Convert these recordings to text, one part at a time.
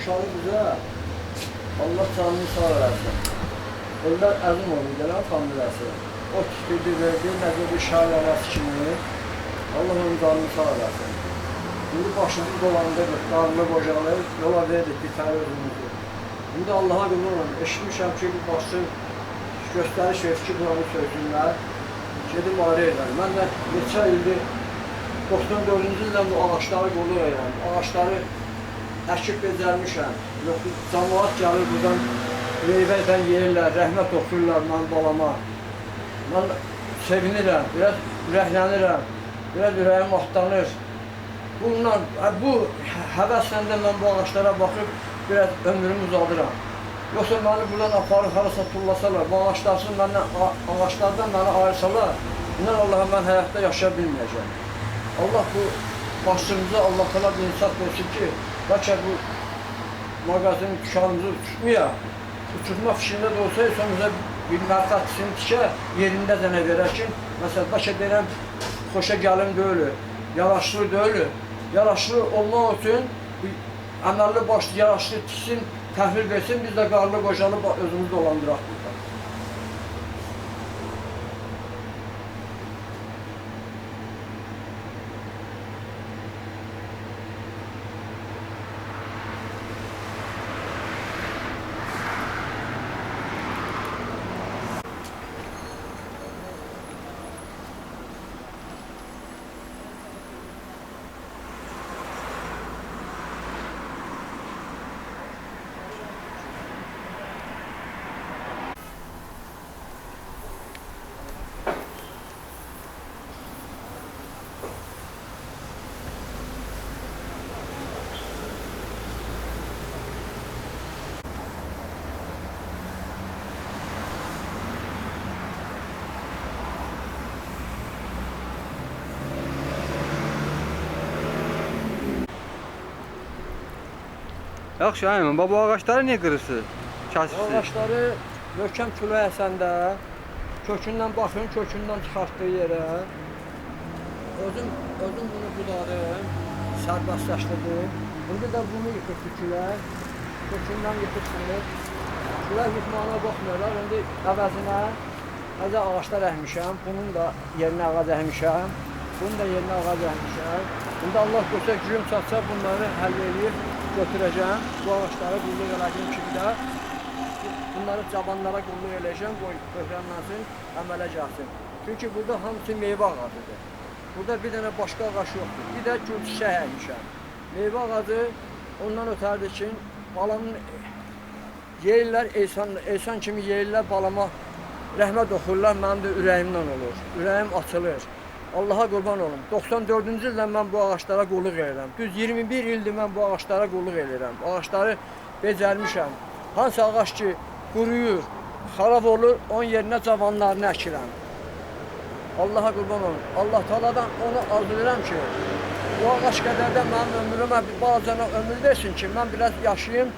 uşağı bizə Allah canını sağ eləsin. Onlar əzim oldu, gələn familiyası. O tikdirdi, verdi, necə bir şair anası kimi. Allah onun canını sağ eləsin. Şimdi başımız dolandırır, qarnı bocalayır, yola verdik bir tane özümüzü. Şimdi Allah'a qulun olun, eşitmişəm ki, bir başı göstəriş verir ki, buranı söysünlər. Gedim arı edər. Mən də neçə ildir 94-cü ildən bu ağaçları edirəm. Ağaçları əkib becərmişəm. Yox, cəmaat gəlir buradan meyvədən yeyirlər, rəhmət oxuyurlar mənim balama. Mən sevinirəm, biraz ürəklənirəm, biraz ürəyim atlanır. Bundan, bu həvəslə də mən bu ağaçlara baxıb biraz ömrümü uzadıram. Yoxsa məni buradan aparıb harasa tullasalar, bu ağaçlarsın məndən, ağaçlardan məni ayırsalar, inan Allaha mən həyatda yaşaya bilməyəcəm. Allah bu başımıza Allah təala bir insaf versin ki, bəlkə bu mağazanın dükkanımızı tutmaya, uçurma fikrində də olsa, sonunda bir mərkətisini tikə, yerində dənə verər ki, məsələn, bəlkə deyirəm, xoşa gəlin deyil, yaraşlı deyil, yaraşlı olmaq üçün əməlli başlı yaraşlı tiksin, təhvil versin, biz də qarlı qoşalıb özümüz dolandıraq burada. Yaxşı, aynen. Baba ağaçları niye kırırsın? O Kəsirsiz. ağaçları möhkəm külək əsəndə kökündən baxın, kökündən çıxartdığı yerə özüm özüm bunu budadım, sərbəstləşdirdim. İndi də bunu yıxıb külək, kökündən yıxıb sınır. Külək yıxmağına baxmıyorlar. İndi əvəzinə həzə ağaclar əkmişəm. Bunun da yerinə ağac əkmişəm. Bunun da yerinə ağac əkmişəm. İndi Allah qoysa gücüm çatsa bunları həll edib götürəcəm. Bu ağacları qulluq elədiyim kimi də bunları cabanlara qulluq eləyəcəm, qoy böhrənləsin, əmələ gəlsin. Çünki burada hamısı meyvə ağacıdır. Burada bir dənə başqa ağac yoxdur. Bir də gül çiçək əkmişəm. Meyvə ağacı ondan ötərdir ki, balamın yeyirlər, Eysan, Eysan kimi yeyirlər, balama rəhmət oxurlar, mənim də ürəyimdən olur. Ürəyim açılır. Allaha qurban olum. 94-cü ildən mən bu ağaclara qulluq edirəm. Düz 21 ildir mən bu ağaclara qulluq edirəm. Ağacları becərmişəm. Hansı ağac ki quruyur, xarab olur, onun yerinə cavanlarını əkirəm. Allaha qurban olum. Allah Taaladan onu arzu edirəm ki, bu ağac qədər də mənim ömrümə bir balacana ömür versin ki, mən biraz yaşayım,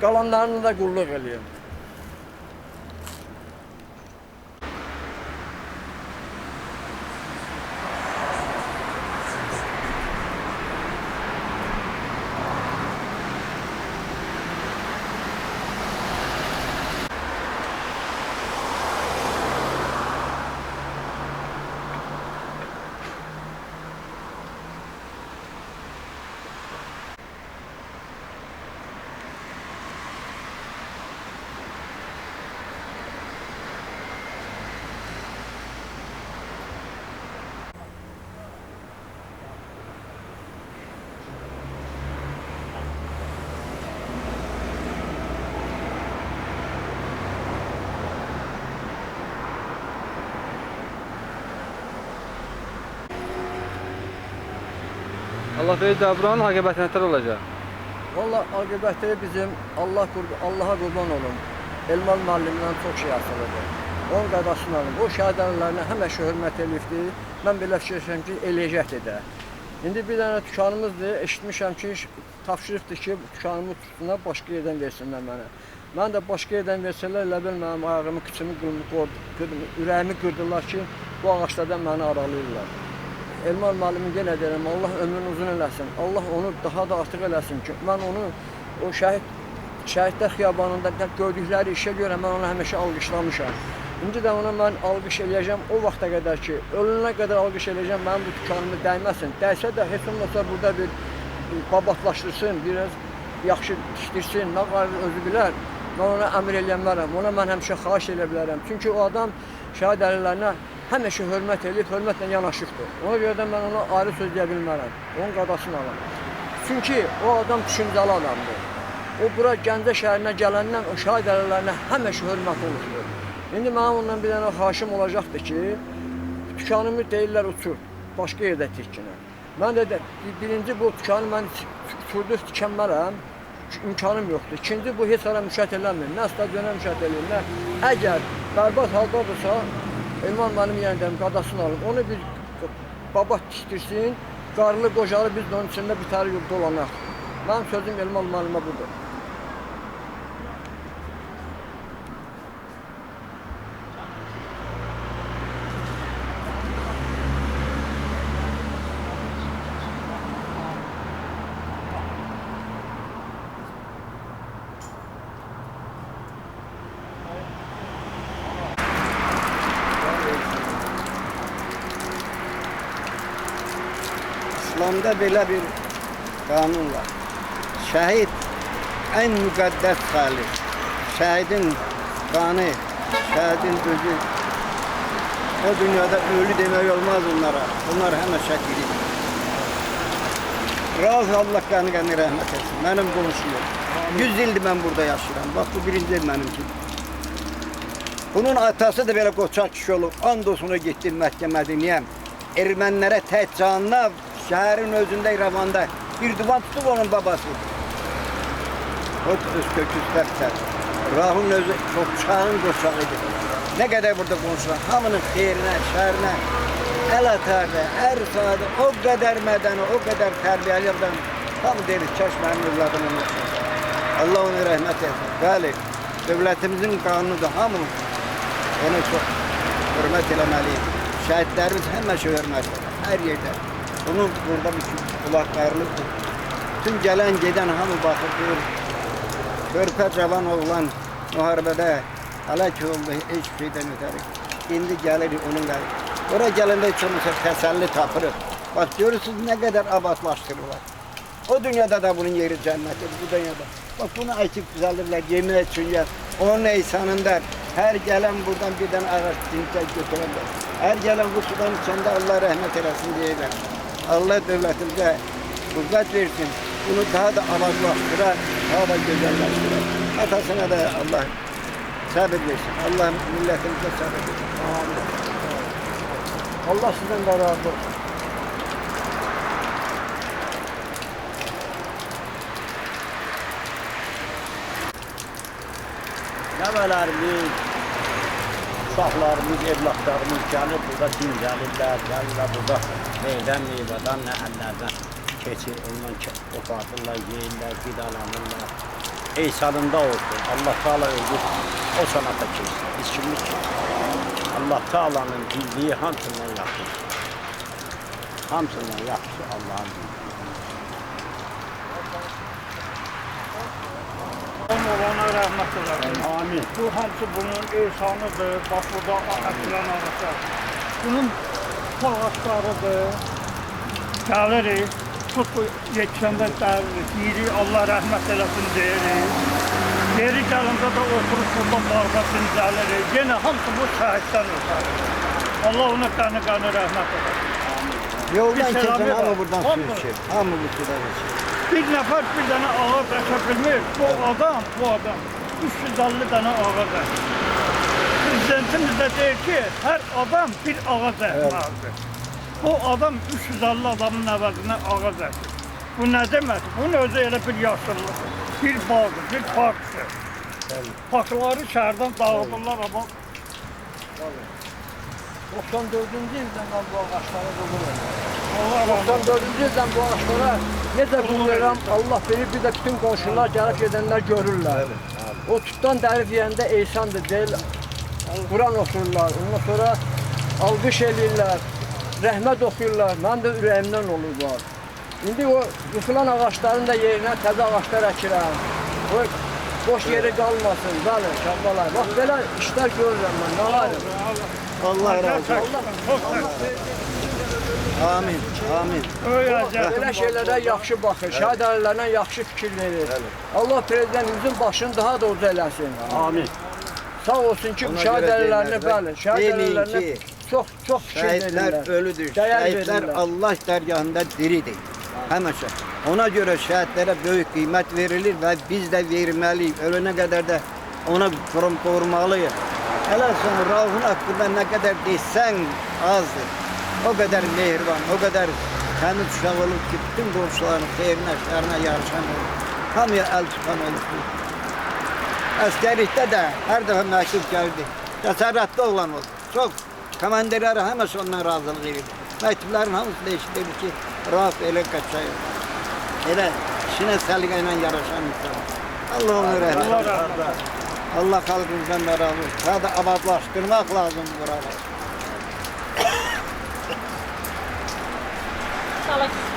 qalanlarını da qulluq eləyim. Allah verir də buranın aqibətə nətər olacaq? Valla akıbette bizim Allah qurb Allaha qurban olun. Elmal müəllimdən çox şey asılıdır. Onun alın. O şəhidələrinə həmişə hörmət eləyibdi. Mən belə fikirləşirəm ki, eləyəcəkdir də. İndi bir dənə dükanımızdır. Eşitmişəm ki, tapşırıbdır ki, dükanımı tutsunlar, başqa yerdən versinlər mənə. Mən də başqa yerdən versələr, elə bil mənim ayağımı, kıçımı, qılımı, qord- qırdı- ürəyimi qırdılar ki, bu ağaclardan məni aralayırlar. Elman müəllimi yenə deyirəm, Allah ömrünü uzun eləsin. Allah onu daha da artıq eləsin ki, mən onu O şəhid şəhidlər xiyabanında da gördükləri işə görə mən onu həmişə alqışlamışam. İndi də ona mən alqış eləyəcəm o vaxta qədər ki, ölünə qədər alqış eləyəcəm mənim bu dükanımı dəyməsin. Dəysə də heç olmasa burada bir babatlaşdırsın, biraz yaxşı işdirsin, nə qarı özü bilər. Mən ona əmr eləyənlərəm, ona mən həmişə xahiş edə bilərəm. Çünki o adam şəhid əlillərinə həmişə hörmət edib, hörmətlə yanaşıbdır. Ona görə də mən ona ayrı söz deyə bilmərəm. Onun qadasını alam. Çünki o adam düşüncəli adamdır. O bura Gəncə şəhərinə gələndən o şahid əlillərinə həmişə hörmət oluşur. İndi mənim ondan bir dənə xahişim olacaqdır ki, dükanımı deyirlər uçur, başqa yerdə tikkinə. Mən də, də birinci bu dükanı mən uçurdu tikənmərəm, imkanım yoxdur. İkinci bu heç ara müşahidə eləmir. Nə stadiona müşahidə eləyir, nə əgər bərbad haldadırsa, Elman mənim yeniden qadasını alıb, onu bir babat tikdirsin, qarlı qocalı biz onun içində bir tane yol dolanaq. Mənim sözüm Elman müəllimə budur. İslamda belə bir qanun var. Şəhid ən müqəddəs xalq. Şəhidin qanı, şəhidin özü o dünyada ölü demək olmaz onlara. Onlar həmişə diridir. Razı Allah qanı qanı rəhmət etsin. Qonşum yox. 100 ildir mən burada yaşayıram. Bax bu birinci ev mənimki. Bunun atası da belə qoçaq kişi olub. And olsun o getdi məhkəmədə şəhərin özündə İrəvanda bir divan tutub onun babası. O öz köküzlər sər. Rahun özü qoçağın qoçağıdır. Nə qədər burada qonşular, hamının xeyrinə, şərinə əl atardı. Hər saat o qədər mədəni, o qədər tərbiyəli adam. Hamı deyir, kəş mənim övladım olmasın. Allah ona rəhmət etsin. Bəli, dövlətimizin qanunudur. Hamı ona çox hörmət eləməliyik. Şəhidlərimiz həmişə hörmət edir, hər Bunun burada bir kulaklarlıdır. Tüm gelen giden hamı bakır diyor. Körpe cavan oğlan muharebede helak oldu hiçbir şeyden ötürü. Şimdi gelir onun gelir. Oraya hiç olmazsa teselli tapırır. Bak görürsünüz ne kadar abatlaştırırlar. O dünyada da bunun yeri cennettir, bu dünyada. Bak bunu açıp güzeldirler, yemin etsin ya. Onun eysanında her gelen buradan bir tane ağaç dinçe götürürler. Her gelen bu sudan içinde Allah rahmet eylesin diyorlar. Allah devletimize kuvvet versin. Bunu daha da avazlaştırar, daha da güzelleştirir. Atasına da Allah sabır versin. Allah milletimize sabır versin. Allah sizdən də razı olsun. Nəvələrimiz, uşaqlarımız, evlatlarımız gəlir burada dincəlirlər, gəlirlər burada meyvən meyvədən, nəhəllərdən keçir, ondan qopardırlar, yeyirlər, qidalanırlar. Eysalında olsun, Allah Teala özü o sanata keçsin, biz kimlik ki? Allah Teala'nın bildiği hamısından yaxşı. Hamısından yaxşı Allah'ın bildiği. Olana rəhmət eləsin. Amin. Bu hamısı bunun ehsanıdır. Bax burada Əsrən ağacı. Bunun ağaçlarıdır. Gəlirik. Tut yetişəndə dəririk. Deyirik Allah rəhmət eləsin deyirik. Yeri gəlində də oturub burada barda dincəlirik. Yenə hamısı bu şəhiddən ötər. Allah ona qanı qanı rəhmət eləsin. Yoldan ver. hamı buradan su içer. Hamı bu sudan içer. Bir nəfər bir dənə ağac əsə bilmir. Bu adam, bu adam. 350 dənə ağac əsir. Prezidentimiz də deyir ki, hər adam bir ağac əkməlidir. Bu adam 350 adamın əvəzinə ağac əkir. Bu nə demək? Bunun özü elə bir yaşıllıdır. Bir bağdır, bir parkdır. Parkları şəhərdən dağıdırlar ama. Tabii. 94. yıldan bu ağaçlara bulurum. Allah 94. yıldan bu ağaçlara necə buluram, Allah bilir, bir də bütün qonşular gəlib gedənlər görürlər. O tutdan dərif yeyəndə eysandır deyil, Quran oxuyurlar, ondan sonra alqış eləyirlər, rəhmət oxuyurlar, mən də ürəyimdən olur var. İndi o yıxılan ağaçların da yerinə təzə ağaçlar əkirəm. O boş yeri qalmasın, bəli, şəhbələr. Bax, belə işlər görürəm mən, nə var? Allah razı olsun. Amin. Amin. Belə şeylərə yaxşı baxır, şəhid ailələrlə yaxşı fikir verir. Allah prezidentimizin başını daha da uca eləsin. Amin. Sağ olsun ki, Ona ailələrine, deyirlər, bəli, ailələrine ki, çox, çox fikir Şəhidlər verirlər. ölüdür. Dəyər Şəhidlər. Allah dərgahında diridir. Həmişə. Ona görə şəhidlərə böyük qiymət verilir və biz də verməliyik. Ölənə qədər də ona qorum Hələ sən Rahun haqqında nə qədər desən azdır. O qədər mehriban, o qədər təmiz uşaq olub ki, bütün qonşuların xeyrinə, şərinə yarışan olur. Hamıya əl tutan olub. Əsgərlikdə də hər dəfə məktub gəldi. Təsərrüatda olan oldu. Çox komandirlərə həmişə ondan razılıq edirdi. Məktubların hamısı da eşidirdi ki, Rauf elə qaçay. Elə işinə səliqə ilə yaraşan insan. Allah onu razı olsun. Allah da razı olsun. Daha da abadlaşdırmaq lazım buraları. Olun.